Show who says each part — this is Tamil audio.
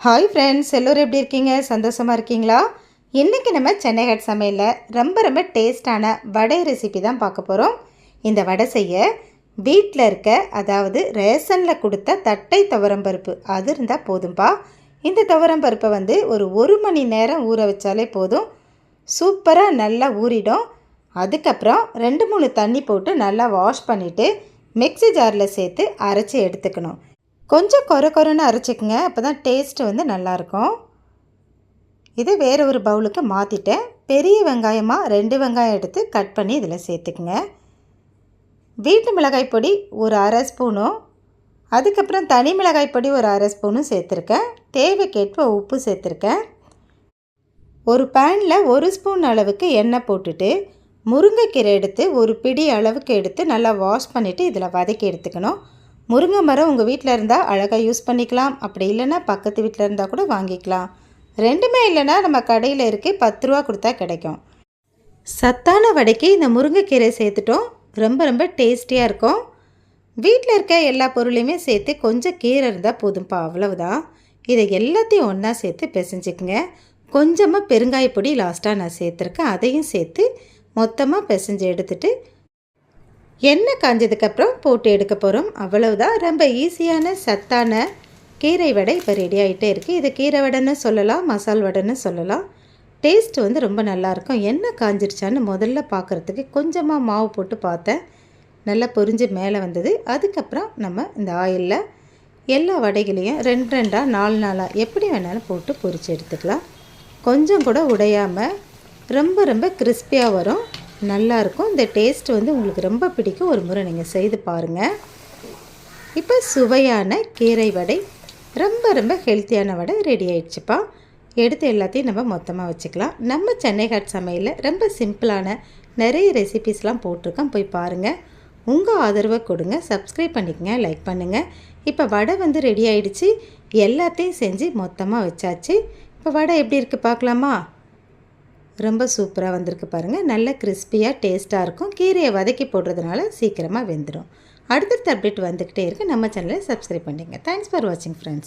Speaker 1: ஹாய் ஃப்ரெண்ட்ஸ் எல்லோரும் எப்படி இருக்கீங்க? சந்தோஷமாக இருக்கீங்களா? இன்றைக்கி நம்ம சென்னை ஹட் சமையலில் ரொம்ப ரொம்ப டேஸ்டான வடை ரெசிபி தான் பார்க்க போகிறோம் இந்த வடை செய்ய வீட்டில் இருக்க அதாவது ரேஷனில் கொடுத்த தட்டை துவரம்பருப்பு அது இருந்தால் போதும்பா. இந்த துவரம்பருப்பை வந்து ஒரு ஒரு மணி நேரம் ஊற வச்சாலே போதும். சூப்பராக நல்லா ஊறிடும். அதுக்கப்புறம் ரெண்டு மூணு தண்ணி போட்டு நல்லா வாஷ் பண்ணிவிட்டு மிக்ஸி ஜாரில் சேர்த்து அரைச்சி எடுத்துக்கணும். கொஞ்சம் கொர கொரன்னு அரைச்சிக்கங்க. அப்போ தான் டேஸ்ட்டு வந்து நல்லாயிருக்கும். இதை வேறு ஒரு பவுலுக்கு மாற்றிட்டேன் பெரிய வெங்காயமாக ரெண்டு வெங்காயம் எடுத்து கட் பண்ணி இதில் சேர்த்துக்குங்க. வீட்டு மிளகாய் பொடி ஒரு அரை ஸ்பூனும் அதுக்கப்புறம் தனி மிளகாய் பொடி ஒரு அரை ஸ்பூனும் சேர்த்துருக்கேன். தேவைக்கேற்ப உப்பு சேர்த்துருக்கேன். ஒரு பேனில் ஒரு ஸ்பூன் அளவுக்கு எண்ணெய் போட்டுட்டு முருங்கைக்கீரை எடுத்து ஒரு பிடி அளவுக்கு எடுத்து நல்லா வாஷ் பண்ணிவிட்டு இதில் வதக்கி எடுத்துக்கணும். முருங்கை மரம் உங்கள் வீட்டில் இருந்தால் அழகாக யூஸ் பண்ணிக்கலாம். அப்படி இல்லைன்னா பக்கத்து வீட்டில் இருந்தால் கூட வாங்கிக்கலாம். ரெண்டுமே இல்லைன்னா நம்ம கடையில் இருக்கு பத்து ரூபா கொடுத்தா கிடைக்கும். சத்தான வடைக்கு இந்த முருங்கைக்கீரை சேர்த்துட்டோம். ரொம்ப ரொம்ப டேஸ்டியாக இருக்கும். வீட்டில் இருக்க எல்லா பொருளையுமே சேர்த்து கொஞ்சம் கீரை இருந்தால் போதும்ப்பா அவ்வளவுதான். இதை எல்லாத்தையும் ஒன்றா சேர்த்து பிசைஞ்சுக்குங்க. கொஞ்சமாக பெருங்காய பொடி லாஸ்ட்டாக நான் சேர்த்துருக்கேன். அதையும் சேர்த்து மொத்தமாக பிசைஞ்சு எடுத்துட்டு எண்ணெய் காஞ்சதுக்கப்புறம் போட்டு எடுக்க போகிறோம் அவ்வளவுதான். ரொம்ப ஈஸியான சத்தான கீரை வடை இப்போ ரெடி ஆகிட்டே இருக்குது இது கீரை வடைன்னு சொல்லலாம் மசால் வடைன்னு சொல்லலாம். டேஸ்ட் வந்து ரொம்ப நல்லாயிருக்கும் எண்ணெய் காஞ்சிருச்சான்னு முதல்ல பார்க்குறதுக்கு கொஞ்சமாக மாவு போட்டு பார்த்தேன். நல்லா பொரிஞ்சு மேலே வந்தது. அதுக்கப்புறம் நம்ம இந்த ஆயிலில் எல்லா வடைகளையும் ரெண்டு ரெண்டாக நாலு நாளாக எப்படி வேணாலும் போட்டு பொரித்து எடுத்துக்கலாம். கொஞ்சம் கூட உடையாமல் ரொம்ப ரொம்ப கிறிஸ்பியாக வரும். நல்லாயிருக்கும் இந்த டேஸ்ட் வந்து உங்களுக்கு ரொம்ப பிடிக்கும். ஒரு முறை நீங்கள் செய்து பாருங்கள் இப்போ சுவையான கீரை வடை. ரொம்ப ரொம்ப ஹெல்த்தியான வடை ரெடி ஆயிடுச்சுப்பா. எடுத்து எல்லாத்தையும் நம்ம மொத்தமாக வச்சுக்கலாம். நம்ம சென்னை ஹாட் சமையலில் ரொம்ப சிம்பிளான நிறைய ரெசிபீஸ்லாம் போட்டிருக்கோம். போய் பாருங்கள் உங்கள் ஆதரவை கொடுங்க. சப்ஸ்கிரைப் பண்ணிக்கங்க. லைக் பண்ணுங்கள் இப்போ வடை வந்து ரெடி ஆயிடுச்சு. எல்லாத்தையும் செஞ்சு மொத்தமாக வச்சாச்சு. இப்போ வடை எப்படி இருக்குது பார்க்கலாமா? ரொம்ப சூப்பராக வந்திருக்கு பாருங்கள் நல்ல கிறிஸ்பியாக டேஸ்ட்டாக இருக்கும். கீரையை வதக்கி போடுறதுனால சீக்கிரமாக வெந்துடும் அடுத்தடுத்த அப்டேட் வந்துக்கிட்டே இருக்குது நம்ம சேனலை சப்ஸ்கிரைப் பண்ணிங்க தேங்க்ஸ் ஃபார் வாட்சிங் ஃப்ரெண்ட்ஸ்